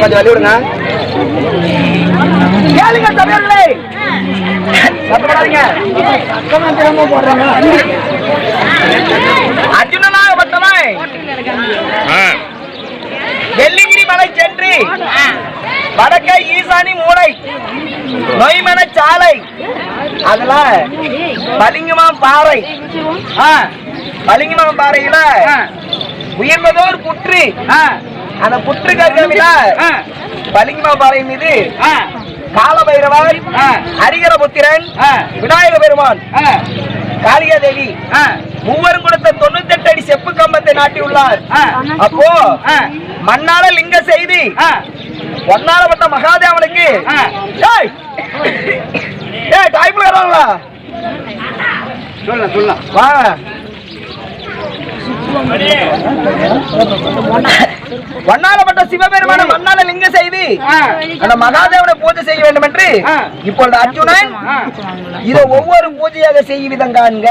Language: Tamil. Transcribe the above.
கொஞ்சம் வழி விடுங்க. கேளுங்க தமிழர்களே சத்தப்படாதீங்க அர்ஜுனனாகப்பட்டவன் வெள்ளிங்கிரி மலை சென்று வடக்கே ஈசானி மூளை நொய்மன சாலை அதுல பலிங்கமாம் பாறை. ஆ, பலிங்கமாம் பாறையில உயர்ந்ததோர் புற்று. அந்த புற்று கற்கவில பலிங்கமாம் பாறை மீது காலபைரவர் ஹரிகரபுத்திரன் விநாயக பெருமான் காளியா தேவி மூவரும் கொடுத்த தொண்ணூத்தி எட்டு அடி செப்பு கம்பத்தை நாட்டியுள்ளார். அப்போ மண்ணால லிங்க செய்தி. ஒன்னாலப்பட்ட மகாதேவனுக்கு சொல்லலாம் சொல்லலாம் வா. ஒன்னாலப்பட்ட சிவபெருமான மண்ணால லிங்க செய்தி. அந்த மகாதேவனை பூஜை செய்ய வேண்டும் என்று. இப்பொழுது அர்ஜுனன் இதை ஒவ்வொரு பூஜையாக செய்யும் விதம் காண்க.